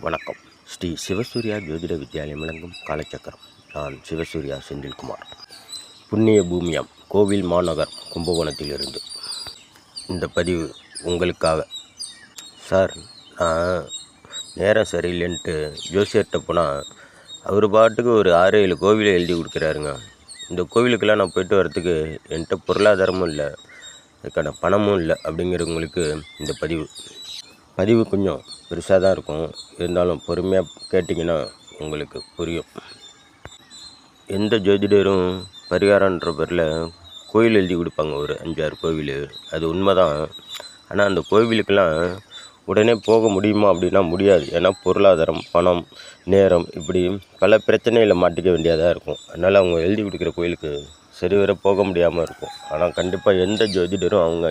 வணக்கம். ஸ்ரீ சிவசூர்யா ஜோதிட வித்யாலயம் வழங்கும் காலச்சக்கரம். நான் சிவசூர்யா செந்தில்குமார். புண்ணிய பூமியாம் கோவில் மாநகர் கும்பகோணத்திலிருந்து. இந்த பதிவு உங்களுக்காக. சார் நான் நேரம் சரியில்லைன்ட்டு ஜோசியர்கிட்ட போனால் அவர் பாட்டுக்கு ஒரு ஆறு ஏழு கோவிலை எழுதி கொடுக்குறாருங்க. இந்த கோவிலுக்கெல்லாம் நான் போயிட்டு வரத்துக்கு என்கிட்ட பொருளாதாரமும் இல்லை அதுக்கான பணமும் இல்லை அப்படிங்கிறவங்களுக்கு இந்த பதிவு பதிவு கொஞ்சம் பெருசாக தான் இருக்கும். இருந்தாலும் பொறுமையாக கேட்டிங்கன்னா உங்களுக்கு புரியும். எந்த ஜோதிடரும் பரிகாரன்ற பேரில் கோயில் எழுதி கொடுப்பாங்க. ஒரு அஞ்சாறு கோவில். அது உண்மை தான் ஆனால் அந்த கோவிலுக்கெல்லாம் உடனே போக முடியுமா அப்படின்னா முடியாது. ஏன்னா பொருளாதாரம் பணம் நேரம் இப்படி பல பிரச்சனையில் மாட்டிக்க வேண்டியதாக இருக்கும். அதனால் அவங்க எழுதி கொடுக்குற கோயிலுக்கு சரிவர போக முடியாமல் இருக்கும். ஆனால் கண்டிப்பாக எந்த ஜோதிடரும் அவங்க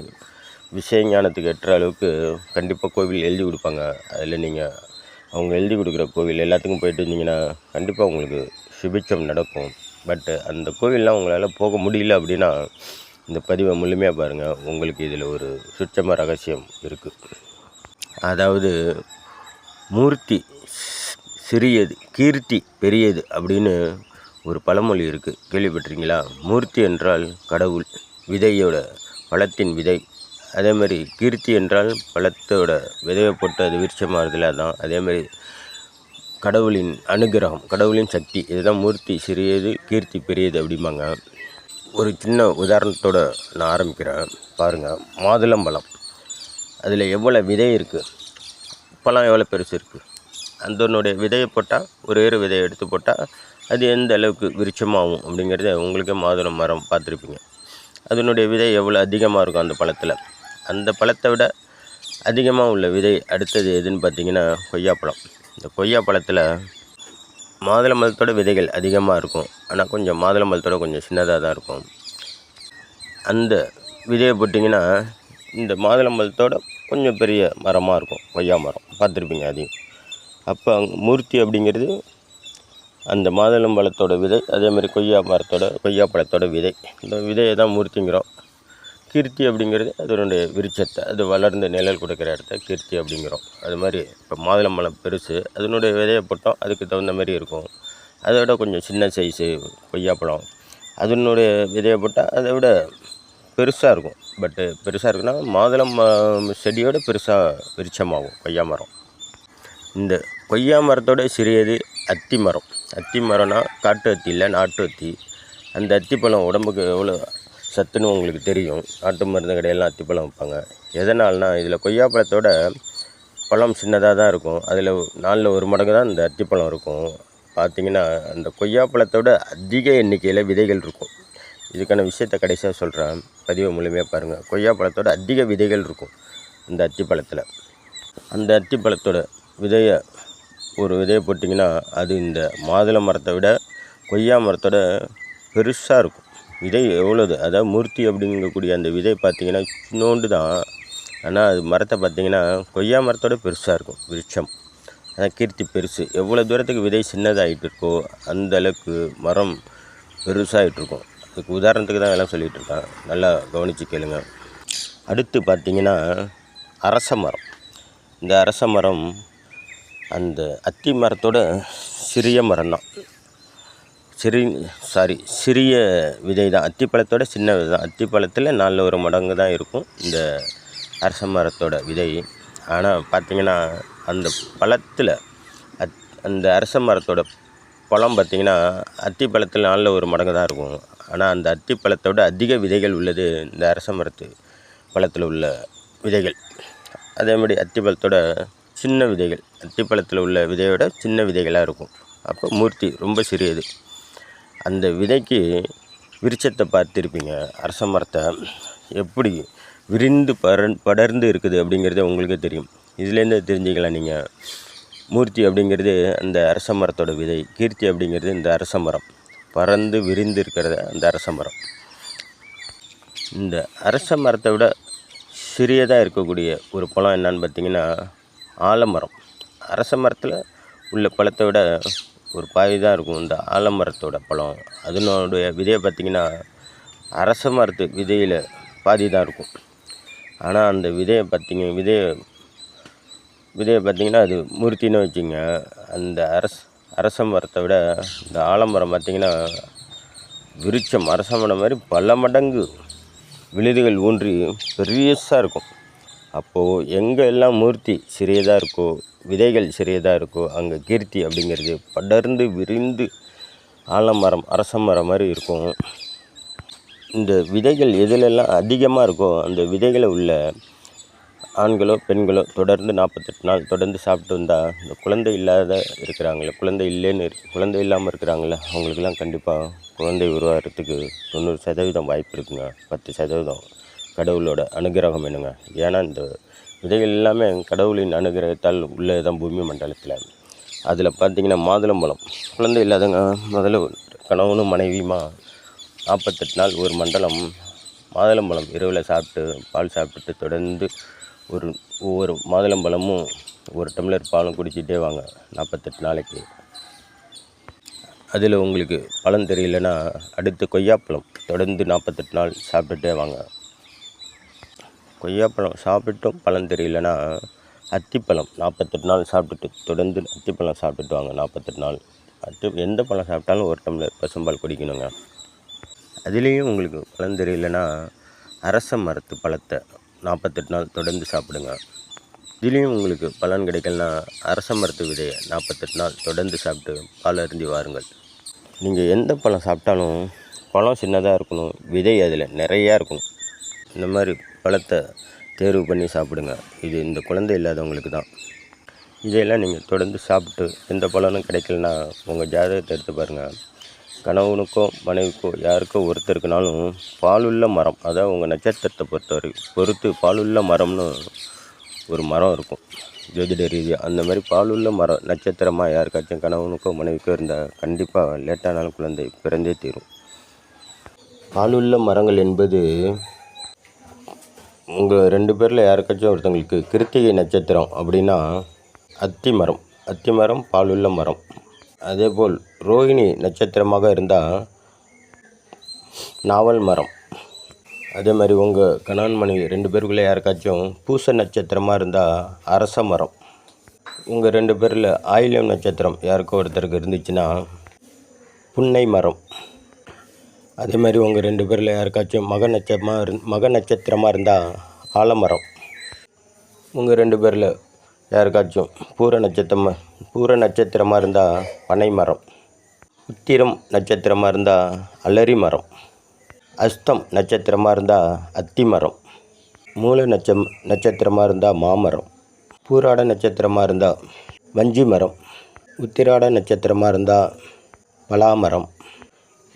விஷயஞானத்துக்கு எட்டுற அளவுக்கு கண்டிப்பாக கோவில் எழுதி கொடுப்பாங்க. அதில் நீங்கள் அவங்க எழுதி கொடுக்குற கோவில் எல்லாத்துக்கும் போயிட்டு இருந்தீங்கன்னா கண்டிப்பாக உங்களுக்கு சுபிச்சம் நடக்கும். பட்டு அந்த கோவில்லாம் உங்களால் போக முடியல அப்படின்னா இந்த பதிவை முழுமையாக பாருங்கள் உங்களுக்கு இதில் ஒரு சுற்றம ரகசியம் இருக்குது அதாவது மூர்த்தி சிறியது கீர்த்தி பெரியது அப்படின்னு ஒரு பழமொழி இருக்குது கேள்விப்பட்டிருக்கீங்களா? மூர்த்தி என்றால் கடவுள் விதையோட பழத்தின் விதை. அதே மாதிரி கீர்த்தி என்றால் பழத்தோட விதையை போட்டு அது விருட்சமாகிறதுல தான் அதே மாதிரி கடவுளின் அனுகிரகம் கடவுளின் சக்தி இதுதான் மூர்த்தி சிறியது கீர்த்தி பெரியது அப்படிம்பாங்க. ஒரு சின்ன உதாரணத்தோட நான் ஆரம்பிக்கிறேன். பாருங்கள் மாதுளம்பழம் அதில் எவ்வளோ விதை இருக்குது பழம் எவ்வளோ பெருசு இருக்குது அதனுடைய விதையை போட்டால் ஒரு ஏறு விதையை எடுத்து போட்டால் அது எந்த அளவுக்கு விருட்சமாகும் அப்படிங்கிறத உங்களுக்கே மாதுளம் மரம் பார்த்துருப்பீங்க. அதனுடைய விதை எவ்வளோ அதிகமாக இருக்கும் அந்த பழத்தில்? அந்த பழத்தை விட அதிகமாக உள்ள விதை அடுத்தது எதுன்னு பார்த்தீங்கன்னா கொய்யாப்பழம். இந்த கொய்யாப்பழத்தில் மரத்தோட விதைகள் அதிகமாக இருக்கும். ஆனால் கொஞ்சம் மாதுளம்பழத்தோட கொஞ்சம் சின்னதாக தான் இருக்கும். அந்த விதையை போட்டிங்கன்னா இந்த மாதுளம்பழத்தோட கொஞ்சம் பெரிய மரமாக இருக்கும். கொய்யா மரம். பார்த்துருப்பீங்க அதையும். அப்போ மூர்த்தி அப்படிங்கிறது அந்த மாதுளம்பழத்தோட விதை அதே மாதிரி கொய்யா மரத்தோட கொய்யா பழத்தோட விதை. இந்த விதையை தான் மூர்த்திங்கிறோம். கீர்த்தி அப்படிங்கிறது அதனுடைய விருட்சத்தை அது வளர்ந்து நிழல் கொடுக்குற இடத்த கீர்த்தி அப்படிங்கிறோம். அது மாதிரி இப்போ மாதுளம்பழம் பெருசு அதனுடைய விதையை போட்டோம் அதுக்கு தகுந்த மாதிரி இருக்கும். அதை விட கொஞ்சம் சின்ன சைஸு கொய்யாப்பழம் அதனுடைய விதையை போட்டால் அதை விட பெருசாக இருக்கும். பட்டு பெருசாக இருக்குன்னா மாதுளம் ம- செடியோட பெருசாக விருட்சமாகும் கொய்யா மரம். இந்த கொய்யா மரத்தோட சிறியது அத்தி மரம். அத்தி மரம்னா காட்டு அத்தி இல்லை நாட்டு அத்தி. அந்த அத்தி பழம் உடம்புக்கு எவ்வளோ சத்துன்னு உங்களுக்கு தெரியும். நாட்டு மருந்து கடையெல்லாம் அத்திப்பழம் வைப்பாங்க எதனால்னா இதில் கொய்யாப்பழத்தோட பழம் சின்னதாக தான் இருக்கும். அதில் நாலில் ஒரு மடங்கு தான் இந்த அத்திப்பழம் இருக்கும். பார்த்தீங்கன்னா அந்த கொய்யாப்பழத்தோட அதிக எண்ணிக்கையில் விதைகள் இருக்கும். இதுக்கான விஷயத்தை கடைசியாக சொல்கிறேன் பதிவை முழுமையாக பாருங்கள் கொய்யாப்பழத்தோட அதிக விதைகள் இருக்கும் இந்த அத்திப்பழத்தில். அந்த அத்திப்பழத்தோட விதையை ஒரு விதையை போட்டிங்கன்னா அது இந்த மாதுளை மரத்தை விட கொய்யா மரத்தோட பெருசாக இருக்கும். விதை எவ்வளோது அதாவது மூர்த்தி அப்படிங்கக்கூடிய அந்த விதை பார்த்திங்கன்னா சின்னோண்டு தான். ஆனால் அது மரத்தை பார்த்தீங்கன்னா கொய்யா மரத்தோட பெருசாக இருக்கும் விருட்சம். அதான் கீர்த்தி பெருசு. எவ்வளோ தூரத்துக்கு விதை சின்னதாகிட்டு இருக்கோ அந்த அளவுக்கு மரம் பெருசாகிட்டு இருக்கும். அதுக்கு உதாரணத்துக்கு தான் எல்லாம் சொல்லிகிட்ருக்கேன் நல்லா கவனித்து கேளுங்க. அடுத்து பார்த்தீங்கன்னா அரச மரம். இந்த அரச மரம் அந்த அத்தி மரத்தோட சிறிய மரம் தான் சிறி சாரி சிறிய விதை தான் அத்திப்பழத்தோட சின்ன விதை தான் அத்திப்பழத்தில் நாலில் ஒரு மடங்கு தான் இருக்கும் இந்த அரச மரத்தோட விதை. ஆனால் பார்த்திங்கன்னா அந்த பழத்தில் அத் அந்த அரச மரத்தோட பழம் பார்த்தீங்கன்னா அத்திப்பழத்தில் நாலில் ஒரு மடங்கு தான் இருக்கும். ஆனால் அந்த அத்திப்பழத்தோட அதிக விதைகள் உள்ளது இந்த அரச மரத்து பழத்தில் உள்ள விதைகள். அதே மாதிரி அத்திப்பழத்தோட சின்ன விதைகள் அத்திப்பழத்தில் உள்ள விதையோட சின்ன விதைகளாக இருக்கும். அப்போ மூர்த்தி ரொம்ப சிறியது. அந்த விதைக்கு விருட்சத்தை பார்த்துருப்பீங்க. அரச மரத்தை எப்படி விரிந்து பர படர்ந்து இருக்குது அப்படிங்கிறது உங்களுக்கே தெரியும். இதுலேருந்து தெரிஞ்சுக்கலாம் நீங்கள் மூர்த்தி அப்படிங்கிறது அந்த அரச மரத்தோட விதை. கீர்த்தி அப்படிங்கிறது இந்த அரச மரம். பறந்து விரிந்து இருக்கிறத அந்த அரச மரம். இந்த அரச மரத்தை விட சிறியதாக இருக்கக்கூடிய ஒரு பழம் என்னன்னு பார்த்தீங்கன்னா ஆலமரம். அரச மரத்தில் உள்ள பழத்தை விட ஒரு பாதி தான் இருக்கும். இந்த ஆலமரத்தோட பழம். அதனுடைய விதையை பார்த்திங்கன்னா அரச மரத்து விதையில் பாதி தான் இருக்கும். ஆனால் அந்த விதையை பார்த்திங்க விதையை விதையை பார்த்தீங்கன்னா அது மூர்த்தின்னு வச்சுங்க. அந்த அரச அரச மரத்தை விட இந்த ஆலமரம் பார்த்திங்கன்னா விருட்சம் அரச மரம் மாதிரி பல மடங்கு விழுதுகள் ஊன்றி பெரியஸாக இருக்கும். அப்போது எங்கே எல்லாம் மூர்த்தி சிறியதாக இருக்கோ விதைகள் சிறியதாக இருக்கோ அங்கே கீர்த்தி அப்படிங்கிறது படர்ந்து விரிந்து ஆலமரம் அரச மரம் மாதிரி இருக்கும். இந்த விதைகள் எதிலெல்லாம் அதிகமாக இருக்கோ அந்த விதைகளை உள்ள ஆண்களோ பெண்களோ தொடர்ந்து நாற்பத்தெட்டு நாள் தொடர்ந்து சாப்பிட்டு வந்தால் இந்த குழந்தை இல்லாத இருக்கிறாங்களே குழந்தை இல்லைன்னு இரு குழந்தை இல்லாமல் இருக்கிறாங்களே அவங்களுக்கெல்லாம் கண்டிப்பாக குழந்தை உருவாகிறதுக்கு தொண்ணூறு சதவீதம் வாய்ப்பு இருக்குங்க பத்து சதவீதம். கடவுளோட அனுகிரகம் என்னங்க? ஏன்னா இந்த விதைகள் எல்லாமே கடவுளின் அனுகிரகத்தால் உள்ளே தான் பூமி மண்டலத்தில். அதில் பார்த்தீங்கன்னா மாதுளம்பழம் குழந்தை இல்லாதவங்க முதல்ல கணவனும் மனைவியுமா நாற்பத்தெட்டு நாள் ஒரு மண்டலம் மாதுளம்பழம் இரவில் சாப்பிட்டு பால் சாப்பிட்டுட்டு தொடர்ந்து ஒரு ஒவ்வொரு மாதுளம்பழமும் ஒரு டம்ளர் பாலும் குடிச்சிட்டே வாங்க நாற்பத்தெட்டு நாளைக்கு. அதில் உங்களுக்கு பழம் தெரியலனா அடுத்து கொய்யாப்பழம் தொடர்ந்து நாற்பத்தெட்டு நாள் சாப்பிட்டுட்டே வாங்க. கொய்யாப்பழம் சாப்பிட்டும். பழம் தெரியலனா அத்திப்பழம். நாற்பத்தெட்டு நாள் சாப்பிட்டுட்டு தொடர்ந்து அத்திப்பழம் சாப்பிட்டுட்டு வாங்க நாற்பத்தெட்டு நாள். அத்தி எந்த பழம் சாப்பிட்டாலும் ஒரு டம்ளர் பசும்பால் குடிக்கணுங்க. அதுலேயும் உங்களுக்கு பழம் தெரியலனா அரச மரத்து பழத்தை நாற்பத்தெட்டு நாள் தொடர்ந்து சாப்பிடுங்க. இதுலேயும் உங்களுக்கு பலன் கிடைக்கலனா அரச மரத்து விதையை நாற்பத்தெட்டு நாள் தொடர்ந்து சாப்பிட்டு பால் அருந்தி வாருங்கள். நீங்கள் எந்த பழம் சாப்பிட்டாலும் பழம் சின்னதாக இருக்கணும் விதை அதில் நிறையா இருக்கணும். இந்த மாதிரி பழத்தை தேர்வு பண்ணி சாப்பிடுங்க. இது இந்த குழந்தை இல்லாதவங்களுக்கு தான். இதையெல்லாம் நீங்கள் தொடர்ந்து சாப்பிட்டு எந்த பலனும் கிடைக்கலனா உங்கள் ஜாதகத்தை எடுத்து பாருங்கள் கணவனுக்கோ மனைவிக்கோ யாருக்கோ ஒருத்தருக்குனாலும் பாலுள்ள மரம் அதாவது உங்கள் நட்சத்திரத்தை பொறுத்தவரை பொறுத்து பாலுள்ள மரம்னு ஒரு மரம் இருக்கும். ஜோதிட ரீதியாக அந்த மாதிரி பாலுள்ள மரம் நட்சத்திரமாக யாருக்காச்சும் கணவனுக்கோ மனைவிக்கோ இருந்தால் கண்டிப்பாக லேட்டானாலும் குழந்தை பிறந்தே தீரும். பாலுள்ள மரங்கள் என்பது உங்கள் ரெண்டு பேரில் யாருக்காச்சும் ஒருத்தங்களுக்கு கிருத்திகை நட்சத்திரம் அப்படின்னா அத்தி மரம் அத்தி மரம் பாலுள்ள மரம். அதேபோல் ரோகிணி நட்சத்திரமாக இருந்தால் நாவல் மரம். அதே மாதிரி உங்கள் கணவன் மனைவி ரெண்டு பேருக்குள்ளே யாருக்காச்சும் பூச நட்சத்திரமாக இருந்தால் அரச மரம். உங்கள் ரெண்டு பேரில் ஆயிலம் நட்சத்திரம் யாருக்கோ ஒருத்தருக்கு இருந்துச்சுன்னா புன்னை மரம். அதே மாதிரி உங்கள் ரெண்டு பேரில் யாருக்காச்சும் மக நட்சத்திரமாக இருந் மக நட்சத்திரமாக இருந்தால் ஆலமரம். உங்கள் ரெண்டு பேரில் யாருக்காச்சும் பூர நட்சத்திரமாக பூர நட்சத்திரமாக இருந்தால் பனை மரம் உத்திரம் நட்சத்திரமாக இருந்தால் அலரி மரம் அஸ்தம் நட்சத்திரமாக இருந்தால் அத்தி மரம் மூல நட்ச நட்சத்திரமாக இருந்தால் மாமரம். பூராட நட்சத்திரமாக இருந்தால் வஞ்சி மரம் உத்திராட நட்சத்திரமாக இருந்தால் பலாமரம்.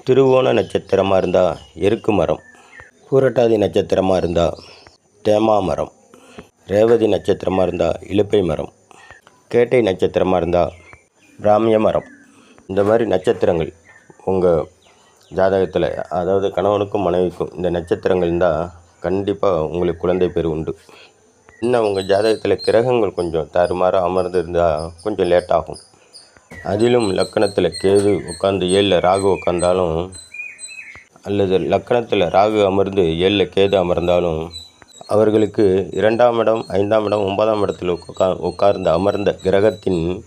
திருவோண நட்சத்திரமாக இருந்தால் எருக்கு மரம் பூரட்டாதி நட்சத்திரமாக இருந்தால் தேமா மரம் ரேவதி நட்சத்திரமாக இருந்தால் இலுப்பை மரம் கேட்டை நட்சத்திரமாக இருந்தால் பிராமிய மரம். இந்த மாதிரி நட்சத்திரங்கள் உங்கள் ஜாதகத்தில் அதாவது கணவனுக்கும் மனைவிக்கும் இந்த நட்சத்திரங்கள் இருந்தால் கண்டிப்பாக உங்களுக்கு குழந்தை பேர் உண்டு. இன்னும் உங்கள் ஜாதகத்தில் கிரகங்கள் கொஞ்சம் தாறுமாறாக அமர்ந்து இருந்தால் கொஞ்சம் லேட் ஆகும். அதிலும் லக்கணத்தில் கேது உட்காந்து ஏழில் ராகு உட்காந்தாலும் அல்லது லக்கணத்தில் ராகு அமர்ந்து ஏழில் கேது அமர்ந்தாலும் அவர்களுக்கு இரண்டாம் இடம் ஐந்தாம் இடம் ஒன்பதாம் இடத்தில் உட்கா உட்கார்ந்து அமர்ந்த கிரகத்தின்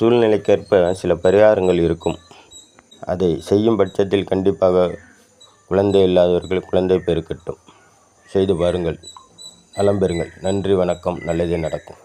சூழ்நிலைக்கேற்ப சில பரிகாரங்கள் இருக்கும். அதை செய்யும் பட்சத்தில் கண்டிப்பாக குழந்தை இல்லாதவர்கள் குழந்தை பெருக்கட்டும். செய்து பாருங்கள். நலம் பெறுங்கள். நன்றி வணக்கம். நல்லதே நடக்கும்.